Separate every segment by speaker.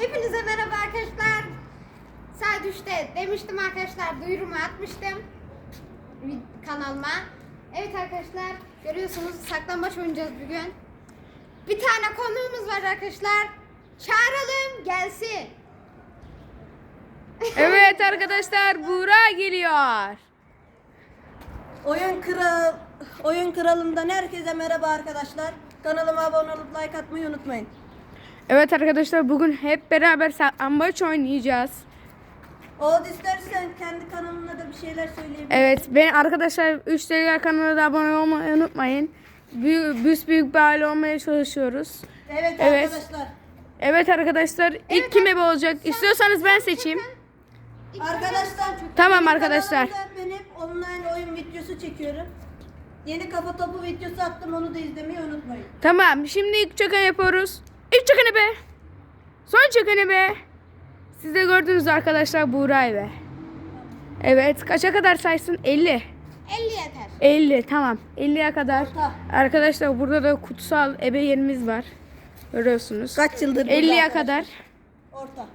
Speaker 1: Hepinize merhaba arkadaşlar. Saat 3'te demiştim arkadaşlar duyurumu atmıştım kanalıma. Evet arkadaşlar görüyorsunuz saklambaç oynayacağız bugün. Bir tane konuğumuz var arkadaşlar. Çağıralım gelsin.
Speaker 2: Evet arkadaşlar Buğra geliyor.
Speaker 3: Oyun kral Oyun kralından herkese merhaba arkadaşlar. Kanalıma abone olup like atmayı unutmayın.
Speaker 2: Evet arkadaşlar bugün hep beraber saklambaç oynayacağız.
Speaker 3: Oğuz istersen kendi kanalına da bir şeyler söyleyebilirsin.
Speaker 2: Evet ben arkadaşlar 3 TL kanalına da abone olmayı unutmayın. Büyük, büyük, büyük bir aile olmaya çalışıyoruz.
Speaker 3: Evet,
Speaker 2: Evet.
Speaker 3: arkadaşlar.
Speaker 2: Evet arkadaşlar ilk kim ebe olacak? İstiyorsanız ben seçeyim.
Speaker 3: Arkadaşlar.
Speaker 2: Tamam arkadaşlar.
Speaker 3: Ben hep online oyun videosu çekiyorum. Yeni kafa topu videosu attım onu da izlemeyi unutmayın.
Speaker 2: Tamam şimdi ilk çeken yapıyoruz. İlk çeken ebe. Son çeken ebe. Siz de gördünüz arkadaşlar Buğra ebe. Evet kaça kadar saysın? 50.
Speaker 1: 50 yeter.
Speaker 2: 50 tamam. 50'ye kadar.
Speaker 3: Orta.
Speaker 2: Arkadaşlar burada da kutsal ebe yerimiz var. Görüyorsunuz.
Speaker 3: Kaç yıldır burada
Speaker 2: 50'ye
Speaker 3: arkadaşlar?
Speaker 2: kadar.
Speaker 3: Orta.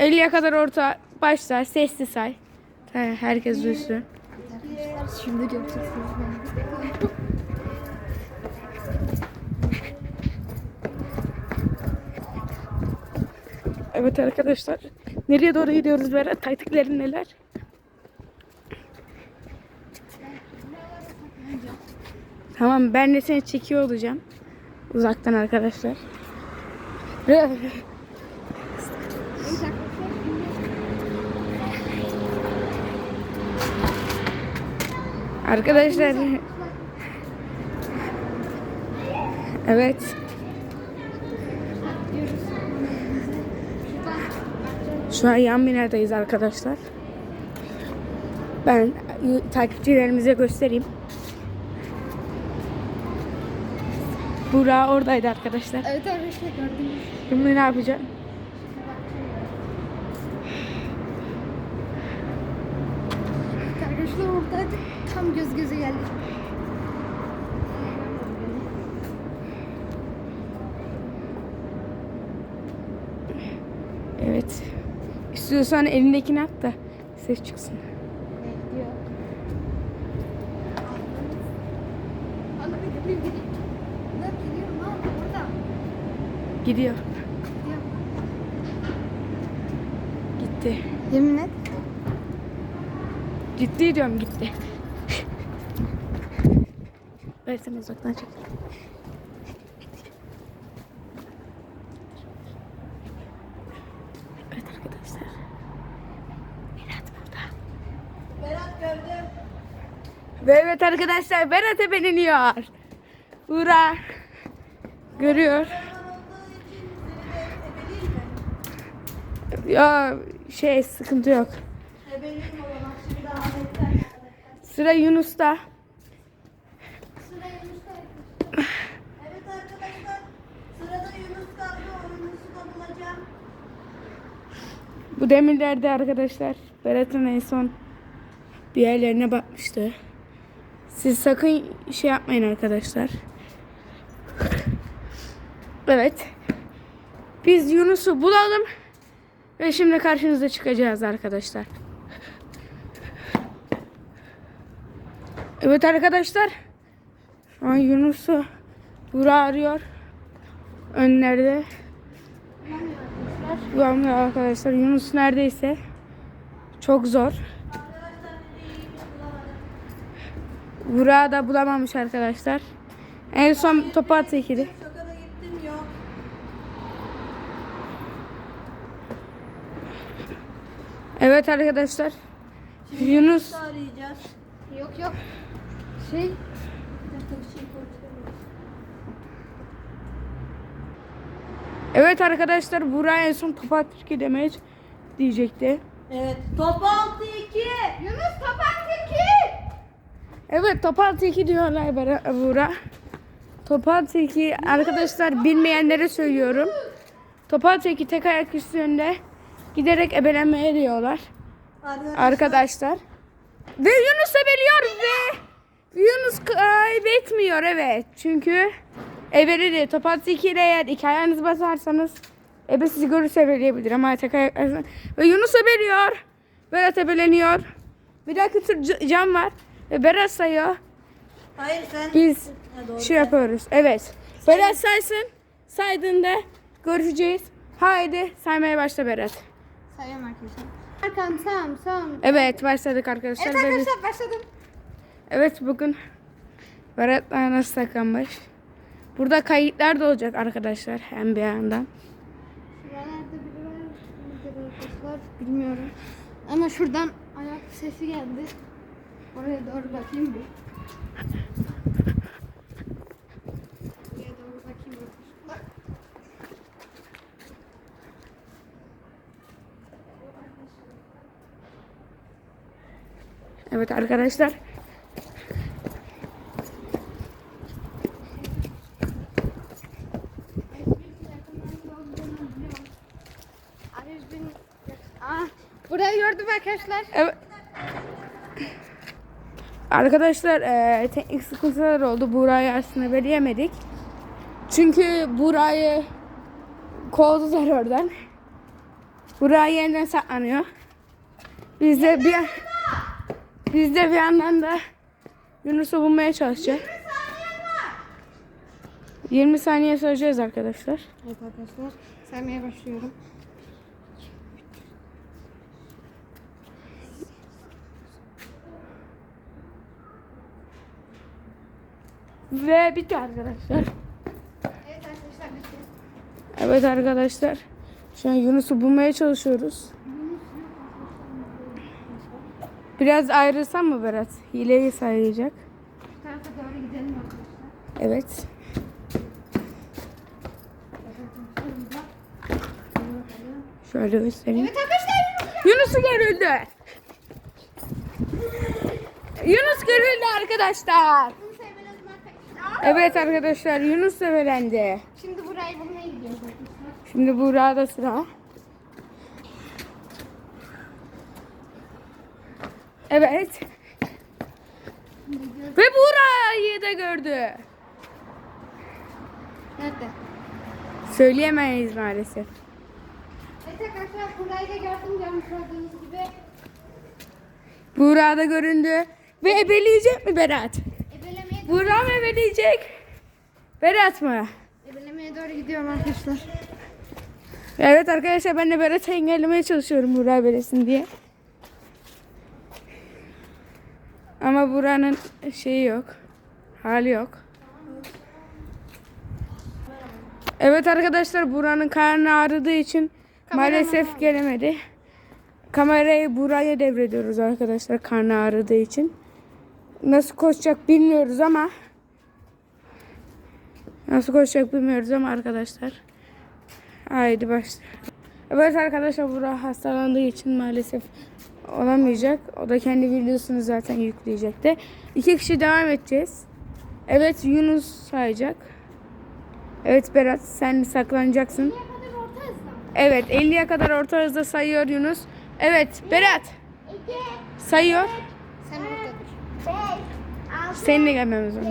Speaker 2: 50'ye kadar orta başla sesli say. Herkes duysun.
Speaker 1: Şimdi göreceksiniz.
Speaker 2: Evet arkadaşlar. Nereye doğru gidiyoruz Berat? Taktiklerin neler? Tamam ben de seni çekiyor olacağım. Uzaktan arkadaşlar. Arkadaşlar. Evet. Şu an yan binadayız arkadaşlar. Ben e, takipçilerimize göstereyim. Burak oradaydı arkadaşlar.
Speaker 1: Evet arkadaşlar gördünüz.
Speaker 2: Şimdi ne yapacağım?
Speaker 1: Arkadaşlar oradaydı. Tam göz göze geldik.
Speaker 2: Evet. İstiyorsan elindekini at da ses çıksın.
Speaker 1: Bekliyor.
Speaker 2: Gidiyor. Gitti.
Speaker 1: Yemin et.
Speaker 2: Ciddi diyorum gitti. Versene uzaktan çek. Evet arkadaşlar. Berat burada.
Speaker 3: Berat gördüm.
Speaker 2: Ve evet arkadaşlar Berat Epen iniyor. Ura. Görüyor. Ya şey sıkıntı yok. Sıra Yunus'ta. Bu demirlerde arkadaşlar Berat'ın en son bir yerlerine bakmıştı. Siz sakın şey yapmayın arkadaşlar. Evet. Biz Yunus'u bulalım. Ve şimdi karşınıza çıkacağız arkadaşlar. Evet arkadaşlar. Şu an Yunus'u Burak arıyor. Önlerde. Bulamıyor arkadaşlar. Yunus neredeyse. Çok zor. Burak'ı da bulamamış arkadaşlar. En son topa.
Speaker 3: Şokada gittim yok.
Speaker 2: Evet arkadaşlar. Yunus
Speaker 3: Nasıl arayacağız?
Speaker 1: Yok yok. Şey
Speaker 3: şey.
Speaker 2: Evet arkadaşlar Burak en son topa Türkiye demeye diyecekti.
Speaker 3: Evet. Top 6-2.
Speaker 1: Yunus kapat teki.
Speaker 2: Evet top altı iki diyorlar Bera- Burak. Top altı iki arkadaşlar bilmeyenlere söylüyorum. Top altı iki tek ayak üstünde giderek ebelenmeye diyorlar.
Speaker 3: Arkadaşlar.
Speaker 2: Arkadaşlar. Ve Yunus ebeliyor ve Yunus kaybetmiyor evet. Çünkü ebeledi. Top altı iki ile eğer iki ayağınızı basarsanız Ebe sizi görürse ebeleyebilir ama tek ayak Ve Yunus ebeliyor. Berat ebeleniyor. Bir dakika cam var. Ve Berat sayıyor.
Speaker 3: Hayır sen...
Speaker 2: Biz
Speaker 3: Ha, doğru.
Speaker 2: şey yapıyoruz. Evet. Berat saysın. Saydığında görüşeceğiz. Haydi saymaya başla Berat.
Speaker 1: Sayıyorum arkadaşlar. Arkam sağım sağım.
Speaker 2: Evet başladık arkadaşlar.
Speaker 1: Evet arkadaşlar başladım.
Speaker 2: Evet bugün Berat'la nasıl takılmış. Burada kayıtlar da olacak arkadaşlar hem bir yandan.
Speaker 1: Bilmiyorum. Ama şuradan ayak sesi geldi. Oraya doğru bakayım bir. Oraya doğru bakayım arkadaşlar.
Speaker 2: Evet arkadaşlar.
Speaker 1: Aa, burayı gördüm arkadaşlar.
Speaker 2: Evet. Arkadaşlar eee teknik sıkıntılar oldu. Buğra'yı aslında veremedik. Çünkü Buğra'yı kovdular oradan. Buğra yeniden saklanıyor. Biz de bir biz de bir yandan da Yunus'u bulmaya çalışacağız. 20 saniye soracağız arkadaşlar.
Speaker 1: Evet arkadaşlar saymaya başlıyorum.
Speaker 2: Ve bitti arkadaşlar.
Speaker 1: Evet arkadaşlar bitti.
Speaker 2: Evet arkadaşlar. Şu an Yunus'u bulmaya çalışıyoruz. Biraz ayrılsam mı Berat? Hileyi sayacak.
Speaker 1: Şu tarafa doğru gidelim arkadaşlar.
Speaker 2: Evet. Şöyle göstereyim.
Speaker 1: Evet arkadaşlar.
Speaker 2: Yunus'u görüldü. Yunus görüldü arkadaşlar. Evet arkadaşlar Yunus sevelendi.
Speaker 1: Şimdi burayı bulmaya gidiyoruz.
Speaker 2: Şimdi Buğra'da sıra. Evet. Ve Buğra'yı da gördü.
Speaker 1: Nerede?
Speaker 2: Söyleyemeyiz maalesef.
Speaker 1: Evet arkadaşlar burayı da gördüm görmüş olduğunuz gibi.
Speaker 2: Buğra da göründü. Ve ebeleyecek mi Berat? Buğra mı ebeleyecek? Berat mı?
Speaker 1: ebelemeye doğru gidiyorum arkadaşlar.
Speaker 2: Evet arkadaşlar ben de Berat'ı engellemeye çalışıyorum Buğra ebelesin diye. Ama Buğra'nın şeyi yok. Hali yok. Evet arkadaşlar Buğra'nın karnı ağrıdığı için maalesef gelemedi. Kamerayı Buğra'ya devrediyoruz arkadaşlar karnı ağrıdığı için. Nasıl koşacak bilmiyoruz ama Nasıl koşacak bilmiyoruz ama arkadaşlar. Haydi başla. Evet arkadaşlar Burak hastalandığı için maalesef olamayacak. O da kendi videosunu zaten yükleyecekti. İki kişi devam edeceğiz. Evet Yunus sayacak. Evet Berat sen saklanacaksın. Evet 50'ye kadar orta hızda sayıyor Yunus. Evet Berat sayıyor.
Speaker 1: Sen
Speaker 2: Seninle gelmemiz
Speaker 4: sekiz,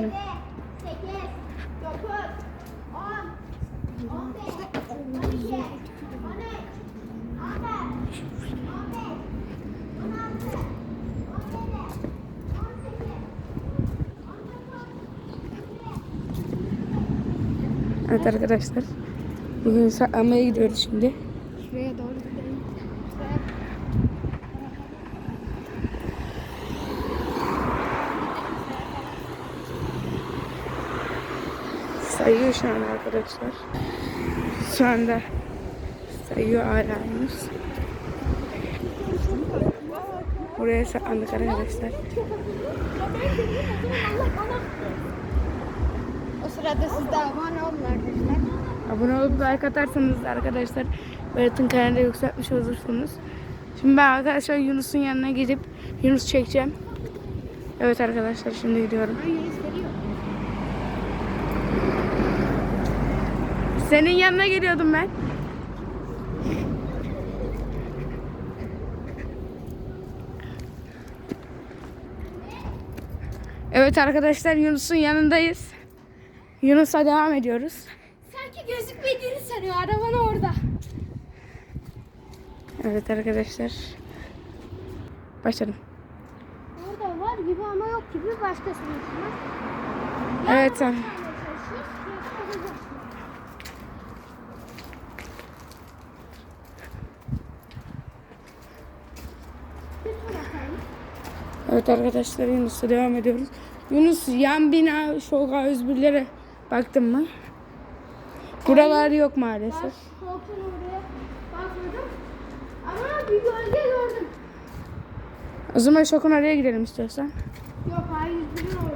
Speaker 2: Evet arkadaşlar. Bugün saklamaya gidiyoruz şimdi.
Speaker 1: Şuraya doğru gidelim.
Speaker 2: Sayıyor şu an arkadaşlar. Şu anda sayıyor Yunus. Buraya saklandık arkadaşlar.
Speaker 1: O sırada siz de abone olun arkadaşlar.
Speaker 2: Abone olup like atarsanız arkadaşlar Berat'ın kanalını yükseltmiş olursunuz. Şimdi ben arkadaşlar Yunus'un yanına gidip Yunus çekeceğim. Evet arkadaşlar şimdi gidiyorum. Senin yanına geliyordum ben. Evet arkadaşlar Yunus'un yanındayız. Yunus'a devam ediyoruz.
Speaker 1: Sanki gözükmediğini sanıyor. Araban orada.
Speaker 2: Evet arkadaşlar. Başladım.
Speaker 4: Orada var gibi ama yok gibi başkasının.
Speaker 2: Evet sen. Evet arkadaşlar Yunus'a devam ediyoruz. Yunus yan bina şoka özbürlere baktın mı? Buralar yok maalesef.
Speaker 4: Oraya bakmadım. Ama bir gölge gördüm.
Speaker 2: O zaman şokun oraya gidelim istiyorsan.
Speaker 4: Yok hayır orada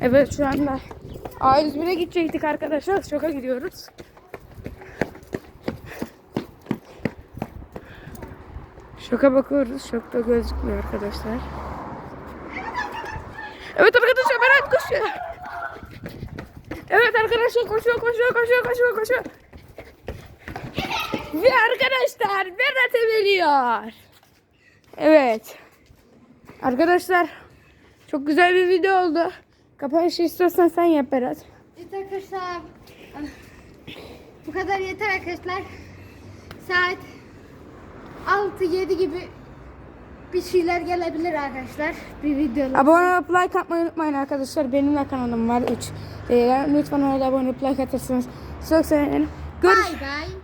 Speaker 2: Evet şu anda A101'e gidecektik arkadaşlar. Şoka gidiyoruz. Şoka bakıyoruz. Şokta gözükmüyor arkadaşlar. Evet arkadaşlar Berat koşuyor. Evet arkadaşlar koşuyor koşuyor koşuyor koşuyor koşuyor. Ve arkadaşlar Berat evleniyor. Evet. Arkadaşlar çok güzel bir video oldu. Kapanışı istiyorsan sen yap Berat.
Speaker 1: Evet arkadaşlar. Bu kadar yeter arkadaşlar. Saat 6-7 gibi bir şeyler gelebilir arkadaşlar. Bir video.
Speaker 2: Abone olup like atmayı unutmayın arkadaşlar. Benim de kanalım var 3. Lütfen ona da abone olup like atarsanız çok sevinirim. Görüş
Speaker 1: Bye bye.